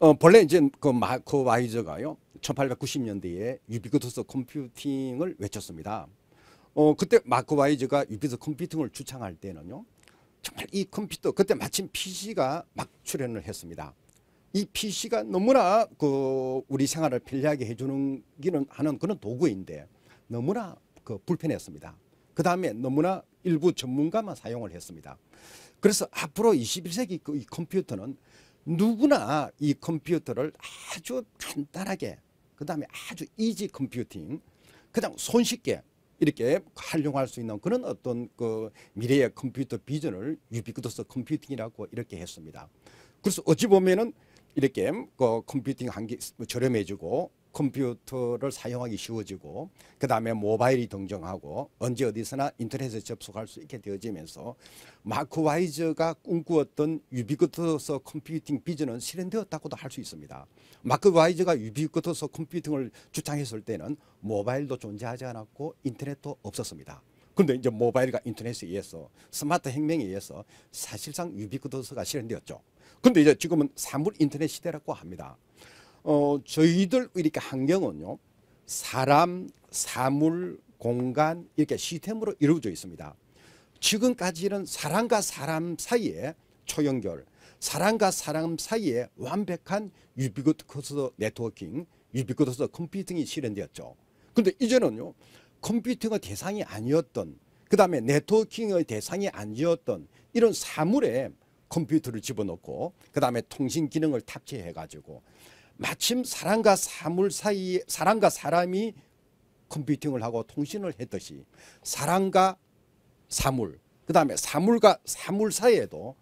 어, 본래 이제 그 마크 와이저가요. 1890년대에 유비쿼터스 컴퓨팅을 외쳤습니다. 어, 그때 마크 와이저가 유비쿼터스 컴퓨팅을 주창할 때는요. 정말 이 컴퓨터 그때 마침 PC가 막 출현을 했습니다. 이 PC가 너무나 그 우리 생활을 편리하게 해주는 기는 하는 그런 도구인데 너무나 그 불편했습니다. 그 다음에 너무나 일부 전문가만 사용을 했습니다. 그래서 앞으로 21세기 그 이 컴퓨터는 누구나 이 컴퓨터를 아주 간단하게 그 다음에 아주 이지 컴퓨팅 그냥 손쉽게 이렇게 활용할 수 있는 그런 어떤 그 미래의 컴퓨터 비전을 유비쿼터스 컴퓨팅이라고 이렇게 했습니다. 그래서 어찌 보면은 이렇게 그 컴퓨팅 한게 저렴해지고 컴퓨터를 사용하기 쉬워지고 그 다음에 모바일이 등장하고 언제 어디서나 인터넷에 접속할 수 있게 되어지면서 마크 와이저가 꿈꾸었던 유비쿼터스 컴퓨팅 비전은 실현되었다고도 할 수 있습니다. 마크 와이저가 유비쿼터스 컴퓨팅을 주창했을 때는 모바일도 존재하지 않았고 인터넷도 없었습니다. 그런데 이제 모바일과 인터넷에 의해서 스마트 혁명에 의해서 사실상 유비쿼터스가 실현되었죠. 근데 이제 지금은 사물 인터넷 시대라고 합니다. 어, 저희들 이렇게 환경은요, 사람, 사물, 공간 이렇게 시스템으로 이루어져 있습니다. 지금까지는 사람과 사람 사이에 초연결, 사람과 사람 사이에 완벽한 유비쿼터스 네트워킹, 유비쿼터스 컴퓨팅이 실현되었죠. 근데 이제는요, 컴퓨팅의 대상이 아니었던, 그 다음에 네트워킹의 대상이 아니었던 이런 사물에 컴퓨터를 집어넣고, 그 다음에 통신 기능을 탑재해가지고, 마침 사람과 사물 사이에, 사람과 사람이 컴퓨팅을 하고 통신을 했듯이, 사람과 사물, 그 다음에 사물과 사물 사이에도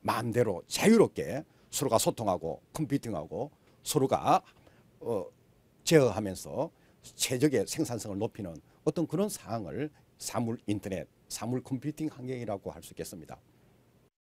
마음대로 자유롭게 서로가 소통하고 컴퓨팅하고 서로가 어, 제어하면서 최적의 생산성을 높이는 어떤 그런 상황을 사물 인터넷, 사물 컴퓨팅 환경이라고 할 수 있겠습니다.